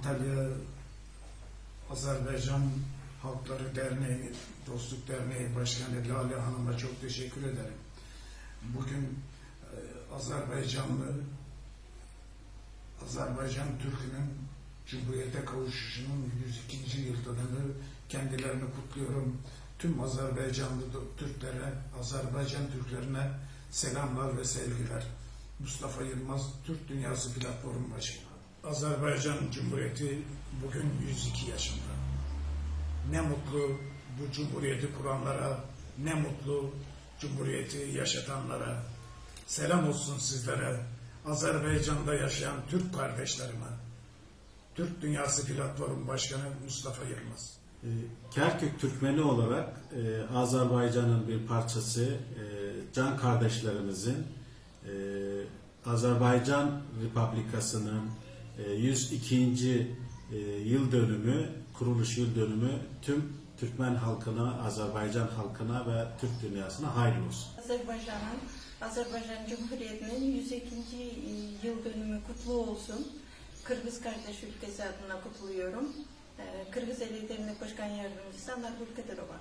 Antalya Azerbaycan Halkları Derneği, Dostluk Derneği Başkanı Lale Hanım'a çok teşekkür ederim. Bugün e, Azerbaycanlı Azerbaycan Türk'ünün Cumhuriyete kavuşuşunun 102. yıl dönümü kendilerini kutluyorum. Tüm Azerbaycanlı Türklere, Azerbaycan Türklerine selamlar ve sevgiler. Mustafa Yılmaz, Türk Dünyası Platformu Başkanı. Azerbaycan Cumhuriyeti bugün 102 yaşında. Ne mutlu bu cumhuriyeti kuranlara, ne mutlu cumhuriyeti yaşatanlara. Selam olsun sizlere, Azerbaycan'da yaşayan Türk kardeşlerime. Türk Dünyası Platformu Başkanı Mustafa Yılmaz. E, Kerkük Türkmeni olarak e, Azerbaycan'ın bir parçası, e, can kardeşlerimizin e, Azerbaycan Republikası'nın 102. e, yıl dönümü, kuruluş yıl dönümü tüm Türkmen halkına, Azerbaycan halkına ve Türk dünyasına hayırlı olsun. Azerbaycan'ın, Azerbaycan Cumhuriyeti'nin 102. yıl dönümü kutlu olsun. Kırgız kardeş ülkesi adına kutluyorum. Ee, Kırgız Eli Başkan Yardımcısı Anar Hülkadarova.